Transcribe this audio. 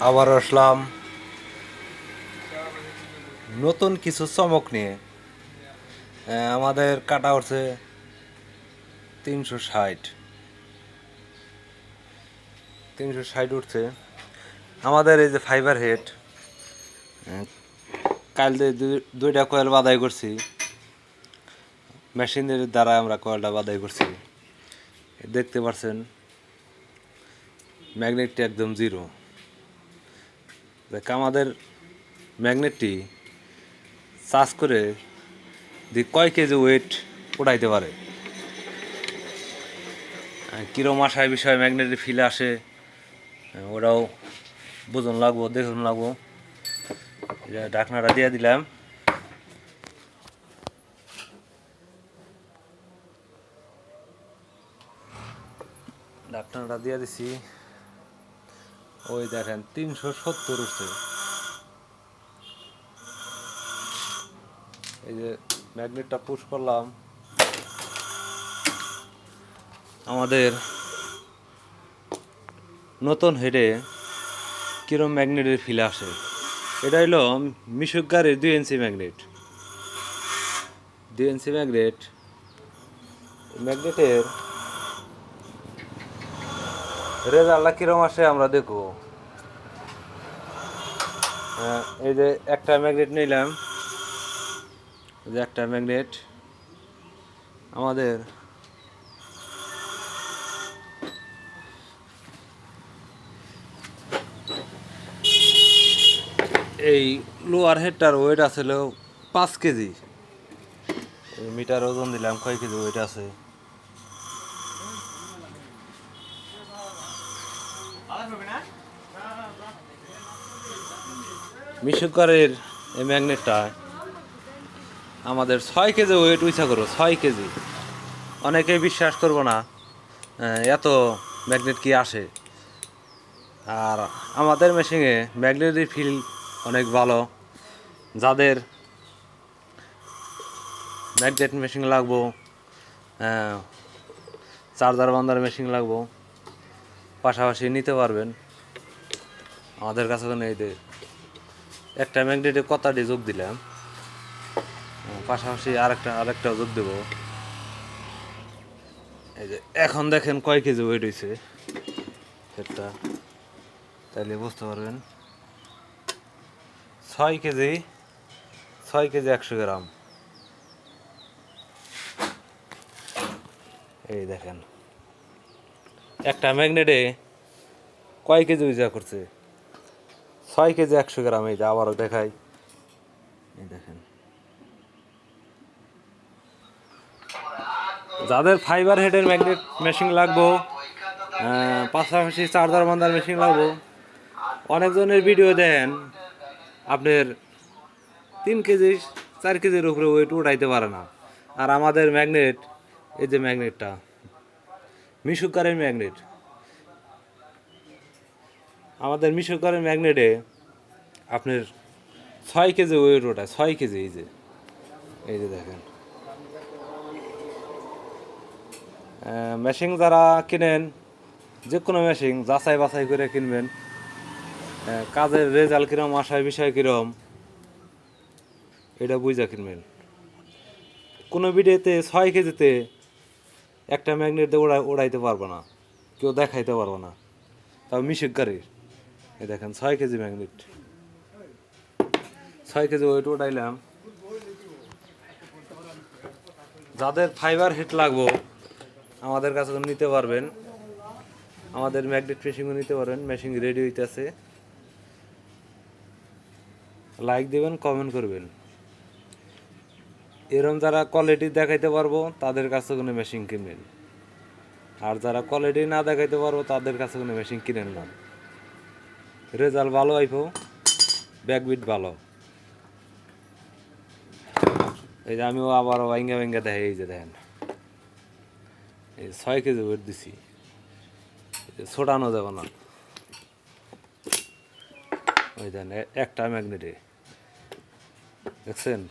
আবার আসলাম। নতুন কিছু চমক নিয়ে। আমাদের কাটা উঠছে তিনশো ষাট। তিনশো ষাট উঠছে। আমাদের এই যে ফাইবার হেড কাল দুইটা কয়েল বাদাই করছি। মেশিনের দ্বারা আমরা কয়েলটা বাদাই করছি। দেখতে পাচ্ছেন ম্যাগনেটটি একদম জিরো দেখ আমাদের ম্যাগনেটটি চার্জ করে দি কয় কেজি ওয়েট উঠাইতে পারে? আহ, কিরম আসায় বিষয়ে ম্যাগনেটের ফিলে আসে ওরাও বুঝন লাগবো দেখুন লাগবো। ডাকনাটা দিয়ে দিলাম। ঢাকনাটা দিয়ে দিছি। ওই দেখেন, তিনশো সত্তর উঠছে। এই যে ম্যাগনেটটা পুশ করলাম। আমাদের নতুন হেডে কিরম ম্যাগনেটের ফিল আসে? এটা হলো মিশুক গাড়ির দুই ইঞ্চি ম্যাগনেট। দুই ইঞ্চি ম্যাগনেট, ম্যাগনেটের রেজাল্টটা কিরম আসে আমরা দেখব। আহ, এই যে একটা ম্যাগনেট নিলাম। যে একটা ম্যাগনেট। আমাদের এই লোয়ার হেডটার ওয়েট আছে পাঁচ কেজি। মিটার ওজন দিলাম কয় কেজি ওয়েট আছে? মিশুকারের এই ম্যাগনেটটা আমাদের ছয় কেজি ওয়েট উইচা করো ছয় কেজি। অনেকেই বিশ্বাস করব না এত ম্যাগনেট কি আসে। আর আমাদের মেশিনে ম্যাগনেটের ফিল অনেক ভালো। যাদের ম্যাগনেট মেশিন লাগবো চার্জার বান্দার মেশিন লাগবো পাশাপাশি নিতে পারবেন। আমাদের কাছে এই যে একটা ম্যাগনেটে কতাটি যোগ দিলাম। পাশাপাশি আরেকটা আরেকটা যোগ দেব। এই যে, এখন দেখেন কয় কেজি ওয়েট হয়েছে সেটা তাইলে বুঝতে পারবেন। ছয় কেজি ছয় কেজি একশো গ্রাম। এই দেখেন। একটা ম্যাগনেটে কয় কেজি উজা করছে? ছয় কেজি একশো গ্রাম এই যে আবারও দেখাই। দেখেন। যাদের ফাইবার হেডের ম্যাগনেট মেশিন লাগবো পাশাপাশি চার্জার বান্দার মেশিন লাগবো, অনেকজনের ভিডিও দেন আপনার তিন কেজি, চার কেজির উপরে ওয়েট উঠাইতে পারে না। আর আমাদের ম্যাগনেট এই যে ম্যাগনেটটা মিশুকারের ম্যাগনেট। আমাদের মিশুকারের ম্যাগনেটে আপনার ছয় কেজি ওয়েট ওঠায়, ছয় কেজি এই যে। এই যে দেখেন। মেশিন যারা কিনেন, যে কোনো মেশিন যাচাই বাছাই করে কিনবেন। কাজের রেজাল্ট কিরম আসায় বিষয় কিরম, এটা বুঝা কিনবেন। কোনো ভিডিওতে ছয় কেজিতে একটা ম্যাগনেট দিয়ে ওড়াই ওড়াইতে পারব না। কেউ দেখাইতে পারব না। তাও মিশিক গাড়ির এই দেখেন, ছয় কেজি ম্যাগনেট ছয় কেজি ওয়েট উঠাইলাম যাদের ফাইবার হিট লাগবো, আমাদের কাছে নিতে পারবেন। আমাদের ম্যাগনেট মেশিনও নিতে পারবেন। মেশিন রেডি হইতেছে। লাইক দেবেন কমেন্ট করবেন। এরম যারা কোয়ালিটি দেখাইতে পারব, তাদের কাছে কোনো মেশিন কিনবেন আর যারা কোয়ালিটি না দেখাইতে পারব, তাদের কাছে কোনো মেশিন কিনেন না। রেজাল্ট ভালো আইফো ব্যাকবিট ভালো। এই যে আমিও আবারও ভাঙ্গা ভাঙ্গা দেখে এই যে দেখেন। এই ছয় কেজি ওয়েট দিছি। ছোটানো যাবে না। ওই দেন একটা ম্যাগনেটে দেখছেন?